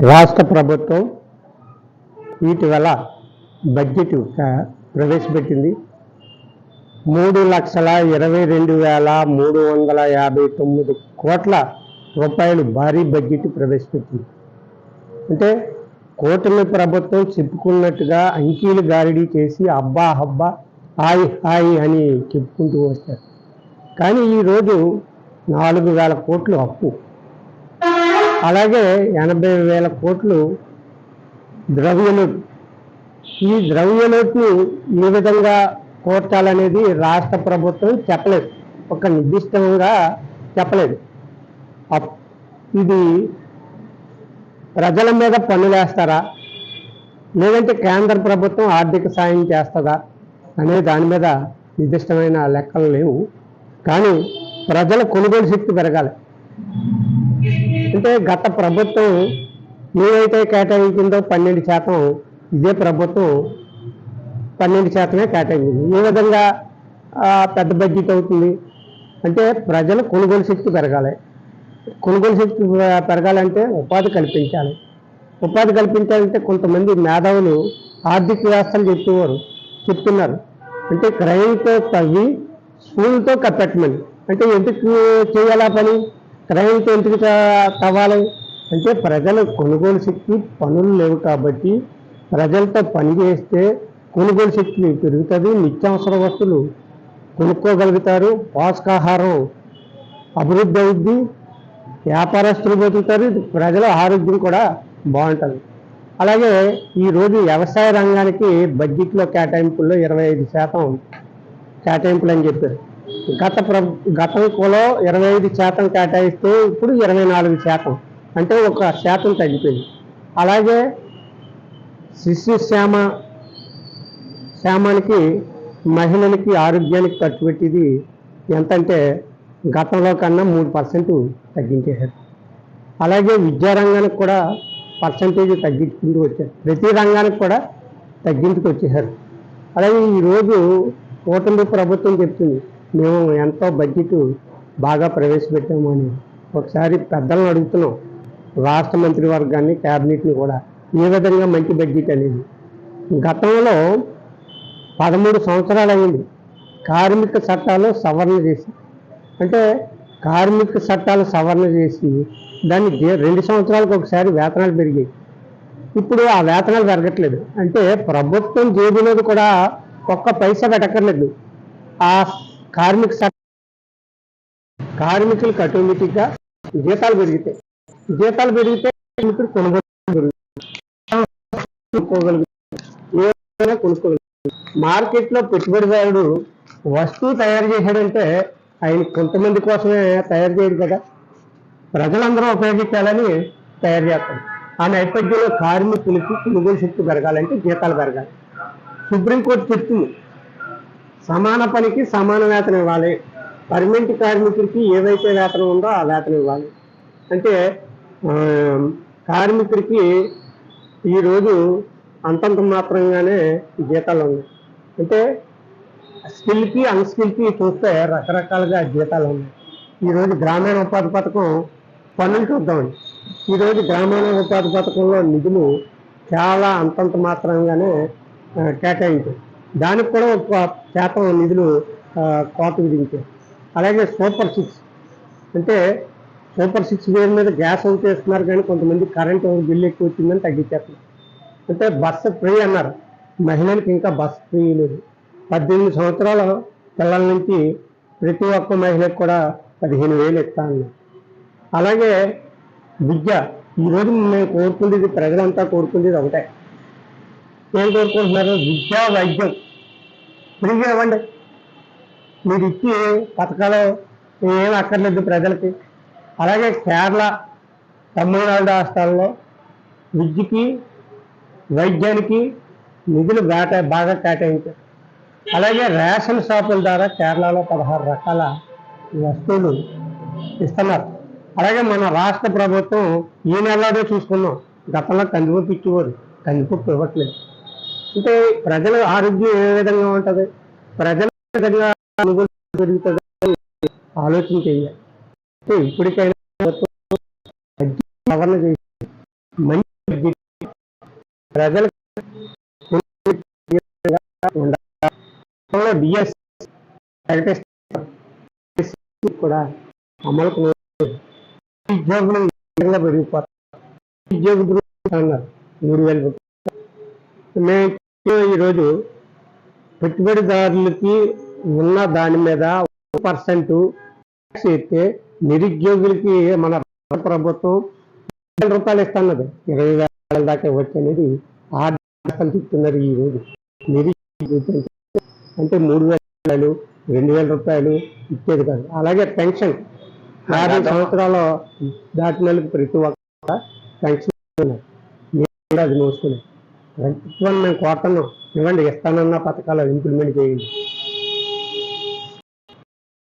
రాష్ట్ర ప్రభుత్వం ఇటీవల బడ్జెట్ ప్రవేశపెట్టింది. మూడు లక్షల ఇరవై రెండు వేల మూడు వందల యాభై తొమ్మిది కోట్ల రూపాయలు భారీ బడ్జెట్ ప్రవేశపెట్టింది. అంటే కూటమి ప్రభుత్వం చెప్పుకున్నట్టుగా అంకీలు గారిడీ చేసి అబ్బా హబ్బా హాయ్ హాయ్ అని చెప్పుకుంటూ వస్తారు. కానీ ఈరోజు నాలుగు వేల కోట్లు అప్పు. అలాగే ఎనభై వేల కోట్లు ద్రవ్యలోటు ఈ ద్రవ్యలోటుని ఏ విధంగా కోర్చాలనేది రాష్ట్ర ప్రభుత్వం చెప్పలేదు. ఒక నిర్దిష్టంగా చెప్పలేదు. అప్- ఇది ప్రజల మీద పన్నులేస్తారా లేదంటే కేంద్ర ప్రభుత్వం ఆర్థిక సాయం చేస్తుందా? అనే దాని మీద నిర్దిష్టమైన లెక్కలు లేవు. కానీ ప్రజల కొనుగోలు శక్తి పెరగాలి. అంటే గత ప్రభుత్వం ఏవైతే కేటాయించిందో పన్నెండు శాతం ఇదే ప్రభుత్వం పన్నెండు శాతమే కేటాయించింది. ఏ విధంగా పెద్ద బడ్జెట్ అవుతుంది? అంటే ప్రజల కొనుగోలు శక్తి పెరగాలి. కొనుగోలు శక్తి పెరగాలంటే ఉపాధి కల్పించాలి. ఉపాధి కల్పించాలంటే కొంతమంది మేధావులు ఆర్థిక వ్యవస్థలు చెప్పేవారు చెప్తున్నారు. అంటే క్రైమ్తో తవ్వి స్కూల్తో కప్పెట్టమని. అంటే ఎందుకు చేయాలా పని? క్రైమ్తో ఎందుకు తవ్వాలి? అంటే ప్రజల కొనుగోలు శక్తి పనులు లేవు కాబట్టి ప్రజలతో పని చేస్తే కొనుగోలు శక్తి పెరుగుతుంది నిత్యావసర వస్తువులు కొనుక్కోగలుగుతారు పోషకాహారం అభివృద్ధి అవుద్ది వ్యాపారస్తులు బతుకుతారు ప్రజల ఆరోగ్యం కూడా బాగుంటుంది. అలాగే ఈరోజు వ్యవసాయ రంగానికి బడ్జెట్లో కేటాయింపుల్లో ఇరవై ఐదు శాతం కేటాయింపులు అని చెప్పారు. గత ప్ర గతంలో ఇరవై ఐదు శాతం కేటాయిస్తే ఇప్పుడు ఇరవై నాలుగు శాతం. అంటే ఒక శాతం తగ్గిపోయింది. అలాగే శిశు శ్యామ శ్యామానికి మహిళలకి ఆరోగ్యానికి ఖర్చు పెట్టేది ఎంతంటే గతంలో కన్నా మూడు పర్సెంట్ తగ్గించేశారు. అలాగే విద్యారంగానికి కూడా పర్సంటేజ్ తగ్గించుకుంటూ వచ్చారు. ప్రతి రంగానికి కూడా తగ్గించుకు వచ్చేసారు అలాగే ఈరోజు కూటమి ప్రభుత్వం చెప్తుంది మేము ఎంతో బడ్జెట్ బాగా ప్రవేశపెట్టామని అని ఒకసారి పెద్దలను అడుగుతున్నాం. రాష్ట్ర మంత్రివర్గాన్ని క్యాబినెట్ని కూడా. ఏ విధంగా మంచి బడ్జెట్ అనేది? గతంలో పదమూడు సంవత్సరాలు అయింది. కార్మిక చట్టాలు సవరణ చేసి అంటే కార్మిక చట్టాలు సవరణ చేసి దాన్ని రెండు సంవత్సరాలకు ఒకసారి వేతనాలు పెరిగాయి. ఇప్పుడు ఆ వేతనాలు పెరగట్లేదు. అంటే ప్రభుత్వం జేబులోది కూడా ఒక్క పైసా పెట్టక్కర్లేదు. ఆ కార్మిక చట్ట కార్మికులకు ఆటోమేటిక్గా జీతాలు పెరిగితే జీతాలు పెరిగితే కార్మికుడు కొనుగోలు పెరుగుతుంది. కొనుక్కోగలుగుతారు మార్కెట్లో పెట్టుబడిదారుడు వస్తువు తయారు చేశాడంటే ఆయన కొంతమంది కోసమే తయారు చేయడు కదా. ప్రజలందరూ ఉపయోగించాలని తయారు చేస్తాడు ఆ నేపథ్యంలో కార్మికులకి కొనుగోలు శక్తి పెరగాలంటే జీతాలు పెరగాలి. సుప్రీంకోర్టు చెప్తుంది సమాన పనికి సమాన వేతనం ఇవ్వాలి. పర్మనెంట్ కార్మికుడికి ఏదైతే వేతనం ఉందో ఆ వేతనం ఇవ్వాలి. అంటే కార్మికుడికి ఈరోజు అంతంత మాత్రంగానే జీతాలు ఉన్నాయి. అంటే స్కిల్కి అన్స్కిల్కి చూస్తే రకరకాలుగా జీతాలు ఉన్నాయి. ఈరోజు గ్రామీణ ఉపాధి పథకం పనులు చూద్దామండి. ఈరోజు గ్రామీణ ఉపాధి పథకంలో నిధులు చాలా అంతంత మాత్రంగానే కేటాయించాయి దానికి కూడా ఒక శాతం నిధులు కోత విధించారు. అలాగే సూపర్ సిక్స్. అంటే సూపర్ సిక్స్ పేరు మీద గ్యాస్ అవుట్ చేస్తున్నారు కానీ కొంతమంది కరెంట్ బిల్లు ఎక్కువ వచ్చిందని తగ్గించేస్తున్నారు. అంటే బస్సు ఫ్రీ అన్నారు. మహిళలకు ఇంకా బస్సు ఫ్రీ లేదు. పద్దెనిమిది సంవత్సరాల పిల్లల నుంచి ప్రతి ఒక్క మహిళకు కూడా పదిహేను వేలు ఇస్తా అన్నారు. అలాగే విద్య. ఈరోజు మేము కోరుకునేది ప్రజలంతా కోరుకునేది ఒకటే. ఏం కోరుకుంటున్నారు విద్యా వైద్యం ఫ్రీగా ఇవ్వండి. మీరు ఇచ్చి పథకాలు ఏం అక్కర్లేదు ప్రజలకి. అలాగే కేరళ తమిళనాడు రాష్ట్రాల్లో విద్యకి వైద్యానికి నిధులు బాగా బాగా కేటాయించారు. అలాగే రేషన్ షాపుల ద్వారా కేరళలో పదహారు రకాల వస్తువులు ఇస్తున్నారు. అలాగే మన రాష్ట్ర ప్రభుత్వం ఈ నెలలో చూసుకున్నాం. గతంలో కందిపప్పు ఇచ్చేవారు. కందిపప్పు ఇవ్వట్లేదు. అంటే ప్రజల ఆరోగ్యం ఏ విధంగా ఉంటుంది? ప్రజల ఏ విధంగా ఆలోచన చేయాలి. అంటే ఇప్పటికైనా సవరణ చేసి మంచి ప్రజలకు కూడా అమలుకు ఉద్యోగులు పెరిగిపోతారు. ఉద్యోగులు అన్నారు మూడు వేల రూపాయలు. మేము ఈరోజు పెట్టుబడిదారులకి ఉన్న దాని మీద పర్సెంట్ ట్యాక్స్ ఎత్తే నిరుద్యోగులకి మన ప్రభుత్వం వేల రూపాయలు ఇస్తున్నది. ఇరవై వేల దాకా ఇవ్వచ్చు అనేది ఆర్థిక చెప్తున్నారు ఈ రోజు. అంటే మూడు వేల రూపాయలు రెండు వేల రూపాయలు ఇచ్చేది కాదు. అలాగే పెన్షన్ యాభై సంవత్సరాలు దాటిన ప్రతి ఒక్క పెన్షన్ కూడా అది మోసుకున్నారు ప్రభుత్వాన్ని మేము కోటను ఇవ్వండి ఇస్తానన్న పథకాలు ఇంప్లిమెంట్ చేయండి.